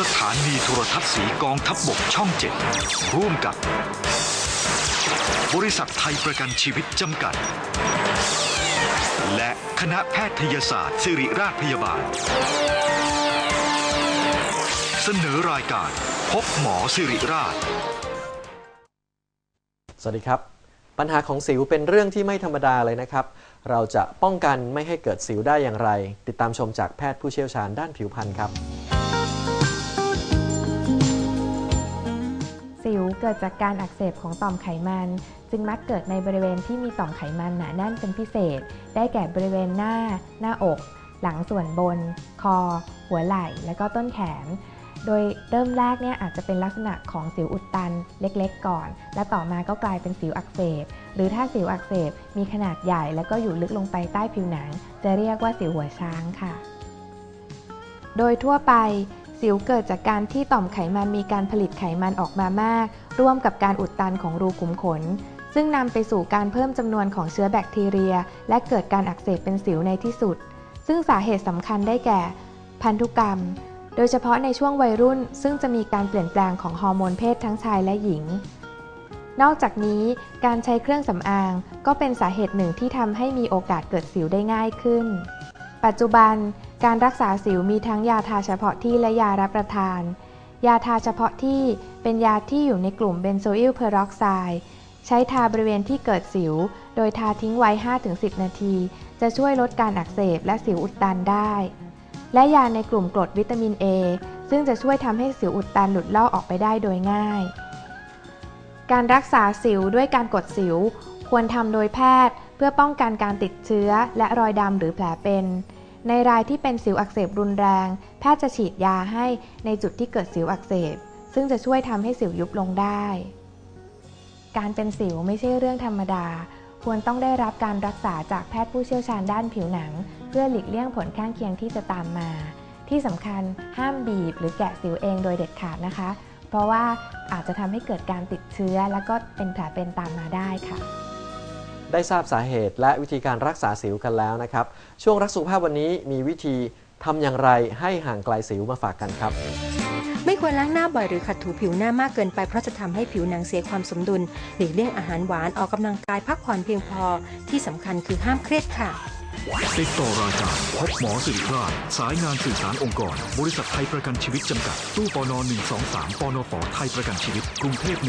สถานีโทรทัศน์สีกองทัพบบกช่องเจ็ดร่วมกับ บริษัทไทยประกันชีวิตจำกัด และคณะแพทยศาสตร์ศิริราชพยาบาล เสนอรายการพบหมอสิริราช สวัสดีครับ ปัญหาของสิวเป็นเรื่องที่ไม่ธรรมดาเลยนะครับ เราจะป้องกันไม่ให้เกิดสิวได้อย่างไร ติดตามชมจากแพทย์ผู้เชี่ยวชาญด้านผิวพรรณครับ เกิดจากการอักเสบของต่อมไขมัน จึงมักเกิดในบริเวณที่มีต่อมไขมันหนาแน่นเป็นพิเศษ ได้แก่บริเวณหน้า หน้าอก หลังส่วนบน คอ หัวไหล่ และก็ต้นแขน โดยเริ่มแรกเนี่ยอาจจะเป็นลักษณะของสิวอุดตันเล็กๆ ก่อน และต่อมาก็กลายเป็นสิวอักเสบ หรือถ้าสิวอักเสบมีขนาดใหญ่ แล้วก็อยู่ลึกลงไปใต้ผิวหนัง จะเรียกว่าสิวหัวช้างค่ะ โดยทั่วไปสิวเกิดจากการที่ต่อมไขมันมีการผลิตไขมันออกมามาก ร่วมกับการอุดตันของรูขุมขน ซึ่งนำไปสู่การเพิ่มจำนวนของเชื้อแบคทีเรีย และเกิดการอักเสบเป็นสิวในที่สุด ซึ่งสาเหตุสำคัญได้แก่ พันธุกรรม โดยเฉพาะในช่วงวัยรุ่น ซึ่งจะมีการเปลี่ยนแปลงของฮอร์โมนเพศทั้งชายและหญิง นอกจากนี้การใช้เครื่องสำอาง ก็เป็นสาเหตุหนึ่งที่ทำให้มีโอกาสเกิดสิวได้ง่ายขึ้น ปัจจุบันการรักษาสิวมีทั้งยาทาเฉพาะที่และยารับประทาน ยาทาเฉพาะที่เป็นยาที่อยู่ในกลุ่มเบนโซอิลเพอร์อกไซด์ใช้ทาบริเวณที่เกิดสิว โดยทาทิ้งไว้ 5-10 นาที จะช่วยลดการอักเสบและสิวอุดตันได้ และยาในกลุ่มกรดวิตามิน A ซึ่งจะช่วยทำให้สิวอุดตันหลุดลอกออกไปได้โดยง่าย การรักษาสิวด้วยการกดสิว ควรทำโดยแพทย์ เพื่อป้องกันการติดเชื้อและรอยดำหรือแผลเป็น ในรายที่เป็นสิวอักเสบรุนแรง แพทย์จะฉีดยาให้ในจุดที่เกิดสิวอักเสบ ซึ่งจะช่วยทำให้สิวยุบลงได้ การเป็นสิวไม่ใช่เรื่องธรรมดา ควรต้องได้รับการรักษาจากแพทย์ผู้เชี่ยวชาญด้านผิวหนัง เพื่อหลีกเลี่ยงผลข้างเคียงที่จะตามมา ที่สำคัญห้ามบีบหรือแกะสิวเองโดยเด็ดขาดนะคะ เพราะว่าอาจจะทำให้เกิดการติดเชื้อ และก็เป็นแผลเป็นตามมาได้ค่ะ ได้ทราบสาเหตุ และวิธีการรักษาสิวกันแล้วนะครับ ช่วงรักสุขภาพวันนี้มีวิธีทำอย่างไรให้ห่างไกลสิวมาฝากกันครับ ไม่ควรล้างหน้าบ่อยหรือขัดถูผิวหน้ามากเกินไปเพราะจะทำให้ผิวหนังเสียความสมดุล หลีกเลี่ยงอาหารหวานออกกำลังกายพักผ่อนเพียงพอ ที่สำคัญคือห้ามเครียดค่ะ ติดต่อรายการพบหมอสิริราชสายงานสื่อสารองค์กร บริษัทไทยประกันชีวิตจำกัด ตู้ปน123ปนฝไทยประกันชีวิต กรุงเทพ10326